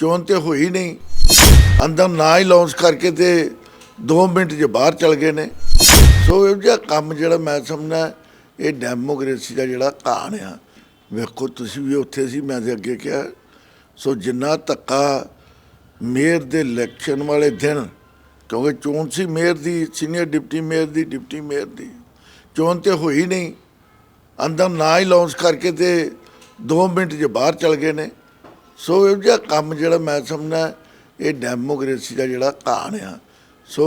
ਚੋਣ ਤੇ ਹੋਈ ਨਹੀਂ। ਅੰਦਰ ਨਾ ਹੀ ਲਾਂਚ ਕਰਕੇ ਤੇ 2 ਮਿੰਟ ਜੇ ਬਾਹਰ ਚਲ ਗਏ ਨੇ। ਸੋ ਇਹ ਜਿਹਾ ਕੰਮ ਜਿਹੜਾ ਮੈਂ ਸਮਝਦਾ, ਇਹ ਡੈਮੋਕ੍ਰੇਸੀ ਦਾ ਜਿਹੜਾ ਕਾਣ ਆ। ਵੇਖੋ, ਤੁਸੀਂ ਵੀ ਉੱਥੇ ਸੀ, ਮੈਂ ਤੇ ਅੱਗੇ ਕਿਹਾ। ਸੋ ਜਿੰਨਾ ਧੱਕਾ ਮੇਅਰ ਦੇ ਇਲੈਕਸ਼ਨ ਵਾਲੇ ਦਿਨ, ਕਿਉਂਕਿ ਚੋਣ ਸੀ ਮੇਅਰ ਦੀ ਸੀਨੀਅਰ ਡਿਪਟੀ ਮੇਅਰ ਦੀ, ਡਿਪਟੀ ਮੇਅਰ ਦੀ। ਚੋਣ ਤੇ ਹੋਈ ਨਹੀਂ। ਅੰਦਰ ਨਾ ਹੀ ਲਾਂਚ ਕਰਕੇ ਤੇ 2 ਮਿੰਟ ਜੇ ਬਾਹਰ ਚਲ ਗਏ ਨੇ। ਸੋ ਇਹ ਜਿਹਾ ਕੰਮ ਜਿਹੜਾ ਮੈਂ ਸਮਝਦਾ ਇਹ ਡੈਮੋਕ੍ਰੇਸੀ ਦਾ ਜਿਹੜਾ ਕਾਣ ਆ। ਸੋ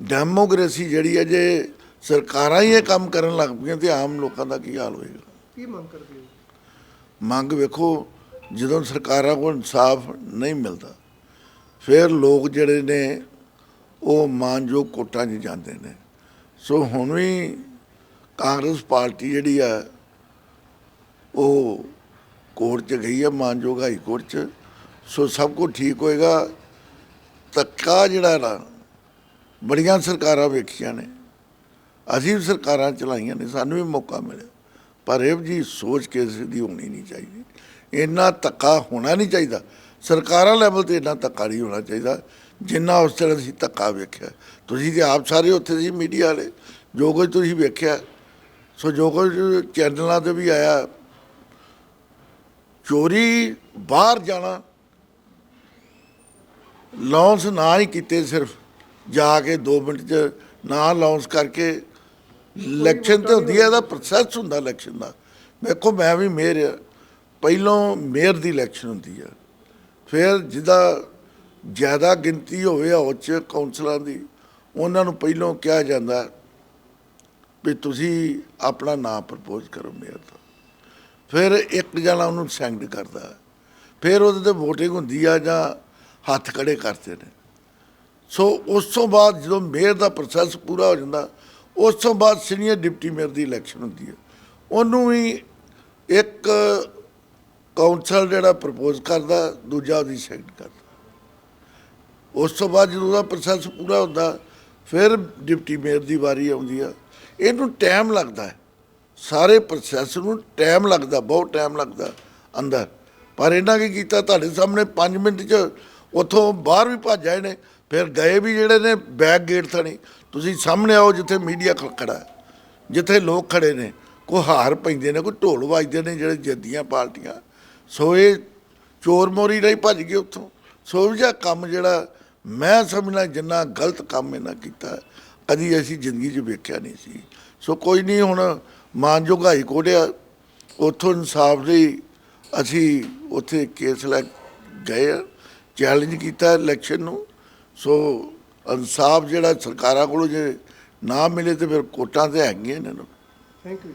ਡੈਮੋਕ੍ਰੇਸੀ ਜਿਹੜੀ ਹੈ ਜੇ ਸਰਕਾਰਾਂ ਹੀ ਇਹ ਕੰਮ ਕਰਨ ਲੱਗ ਪਈਆਂ ਤੇ ਆਮ ਲੋਕਾਂ ਦਾ ਕੀ ਹਾਲ ਹੋਏਗਾ? ਕੀ ਮੰਗ ਕਰਦੇ ਹੋ? ਮੰਗ ਵੇਖੋ ਜਦੋਂ ਸਰਕਾਰਾਂ ਕੋਲ ਇਨਸਾਫ ਨਹੀਂ ਮਿਲਦਾ ਫਿਰ ਲੋਕ ਜਿਹੜੇ ਨੇ ਉਹ ਮਾਨਯੋਗ ਕੋਟਾਂ 'ਚ ਜਾਂਦੇ ਨੇ। ਸੋ ਹੁਣ ਵੀ ਕਾਂਗਰਸ ਪਾਰਟੀ ਜਿਹੜੀ ਆ ਉਹ ਕੋਰਟ 'ਚ ਗਈ ਹੈ, ਮਾਨਯੋਗ ਹਾਈ ਕੋਰਟ 'ਚ। ਸੋ ਸਭ ਕੁਝ ਠੀਕ ਹੋਏਗਾ। ਧੱਕਾ ਜਿਹੜਾ ਨਾ, ਬੜੀਆਂ ਸਰਕਾਰਾਂ ਵੇਖੀਆਂ ਨੇ। ਅਸੀਂ ਵੀ ਸਰਕਾਰਾਂ ਚਲਾਈਆਂ ਨੇ, ਸਾਨੂੰ ਵੀ ਮੌਕਾ ਮਿਲਿਆ। ਪਰ ਇਹ ਜੀ ਸੋਚ ਕੇ ਦੀ ਹੋਣੀ ਨਹੀਂ ਚਾਹੀਦੀ। ਇੰਨਾ ਧੱਕਾ ਹੋਣਾ ਨਹੀਂ ਚਾਹੀਦਾ। ਸਰਕਾਰਾਂ ਲੈਵਲ ਤੇ ਇੰਨਾ ਧੱਕਾ ਨਹੀਂ ਹੋਣਾ ਚਾਹੀਦਾ। ਜਿੰਨਾ ਉਸ ਤਰ੍ਹਾਂ ਅਸੀਂ ਧੱਕਾ ਵੇਖਿਆ। ਤੁਸੀਂ ਤੇ ਆਪ ਸਾਰੇ ਉੱਥੇ ਸੀ, ਮੀਡੀਆ ਵਾਲੇ। ਜੋ ਕੁਝ ਤੁਸੀਂ ਵੇਖਿਆ। ਸੋ ਜੋ ਕੁਝ ਚੈਨਲਾਂ ਤੇ ਵੀ ਆਇਆ ਚੋਰੀ, ਬਾਹਰ ਜਾਣਾ। ਲੌਂਸ ਨਾ ਹੀ ਕੀਤੇ ਸਿਰਫ। ਜਾ ਕੇ 2 ਮਿੰਟ ਚ ਨਾ ਲੌਂਸ ਕਰਕੇ ਇਲੈਕਸ਼ਨ ਤੇ ਹੁੰਦੀ ਹੈ ਇਹਦਾ ਪ੍ਰੋਸੈਸ ਹੁੰਦਾ ਇਲੈਕਸ਼ਨ ਦਾ। ਵੇਖੋ ਮੈਂ ਵੀ ਮੇਅਰ ਪਹਿਲੋਂ ਮੇਅਰ ਦੀ ਇਲੈਕਸ਼ਨ ਹੁੰਦੀ ਆ। ਫਿਰ ਜਿਹਦਾ ਜ਼ਿਆਦਾ ਗਿਣਤੀ ਹੋਵੇ ਉੱਚ ਕੌਂਸਲਰਾਂ ਦੀ, ਉਹਨਾਂ ਨੂੰ ਪਹਿਲੋਂ ਕਿਹਾ ਜਾਂਦਾ ਵੀ ਤੁਸੀਂ ਆਪਣਾ ਨਾਮ ਪ੍ਰਪੋਜ਼ ਕਰੋ ਮੇਅਰ ਦਾ। ਫਿਰ ਇੱਕ ਜਣਾ ਉਹਨੂੰ ਸੈਂਕਡ ਕਰਦਾ। ਫਿਰ ਉਹਦੇ ਤੇ VOTING ਹੁੰਦੀ ਆ ਜਾਂ ਹੱਥ ਖੜੇ ਕਰਦੇ ਨੇ। ਸੋ ਉਸ ਤੋਂ ਬਾਅਦ ਜਦੋਂ ਮੇਅਰ ਦਾ ਪ੍ਰੋਸੈਸ ਪੂਰਾ ਹੋ ਜਾਂਦਾ, ਉਸ ਤੋਂ ਬਾਅਦ ਸੀਨੀਅਰ ਡਿਪਟੀ ਮੇਅਰ ਦੀ ਇਲੈਕਸ਼ਨ ਹੁੰਦੀ ਹੈ ਉਹਨੂੰ ਵੀ ਇੱਕ ਕਾਉਂਸਲ ਜਿਹੜਾ ਪ੍ਰਪੋਜ਼ ਕਰਦਾ, ਦੂਜਾ ਉਹਦੀ ਸੈਕਟ ਕਰਦਾ। ਉਸ ਤੋਂ ਬਾਅਦ ਜਦੋਂ ਉਹਦਾ ਪ੍ਰੋਸੈਸ ਪੂਰਾ ਹੁੰਦਾ, ਫਿਰ ਡਿਪਟੀ ਮੇਅਰ ਦੀ ਵਾਰੀ ਆਉਂਦੀ ਆ। ਇਹਨੂੰ ਟਾਈਮ ਲੱਗਦਾ ਹੈ। ਸਾਰੇ ਪ੍ਰੋਸੈਸ ਨੂੰ ਟਾਈਮ ਲੱਗਦਾ, ਬਹੁਤ ਟਾਈਮ ਲੱਗਦਾ ਅੰਦਰ। ਪਰ ਇਹਨਾਂ ਕੀ ਕੀਤਾ? ਤੁਹਾਡੇ ਸਾਹਮਣੇ 5 ਮਿੰਟ 'ਚ ਉੱਥੋਂ ਬਾਹਰ ਵੀ ਭੱਜ ਆਏ ਨੇ, ਫਿਰ ਗਏ ਵੀ ਜਿਹੜੇ ਨੇ ਬੈਕ ਗੇਟ ਥਣੀ। ਤੁਸੀਂ ਸਾਹਮਣੇ ਆਓ ਜਿੱਥੇ ਮੀਡੀਆ ਖੜਾ ਜਿੱਥੇ ਲੋਕ ਖੜੇ ਨੇ। ਕੋਈ ਹਾਰ ਪੈਂਦੇ ਨੇ, ਕੋਈ ਢੋਲ ਵੱਜਦੇ ਨੇ ਜਿਹੜੇ ਜੱਦੀਆਂ ਪਾਰਟੀਆਂ। ਸੋ ਇਹ ਚੋਰ ਮੋਰੀ ਨਹੀਂ ਭੱਜ ਗਏ ਉੱਥੋਂ। ਸੋ ਇਹ ਜਿਹਾ ਕੰਮ ਜਿਹੜਾ ਮੈਂ ਸਮਝਣਾ ਜਿੰਨਾ ਗਲਤ ਕੰਮ ਇਹਨਾਂ ਕੀਤਾ, ਕਦੀ ਅਸੀਂ ਜ਼ਿੰਦਗੀ 'ਚ ਵੇਖਿਆ ਨਹੀਂ ਸੀ। ਸੋ ਕੋਈ ਨਹੀਂ, ਹੁਣ ਮਾਨਯੋਗ ਹਾਈ ਕੋਰਟ ਆ ਉੱਥੋਂ ਇਨਸਾਫ ਲਈ ਅਸੀਂ ਉੱਥੇ ਕੇਸ ਲੈ ਗਏ ਆ ਚੈਲੰਜ ਕੀਤਾ ਇਲੈਕਸ਼ਨ ਨੂੰ। ਸੋ ਇਨਸਾਫ ਜਿਹੜਾ ਸਰਕਾਰਾਂ ਕੋਲੋਂ ਜੇ ਨਾ ਮਿਲੇ ਤੇ ਫਿਰ ਕੋਰਟਾਂ ਤੇ ਹੈਗੀਆਂ ਇਹਨਾਂ ਨੂੰ। Thank you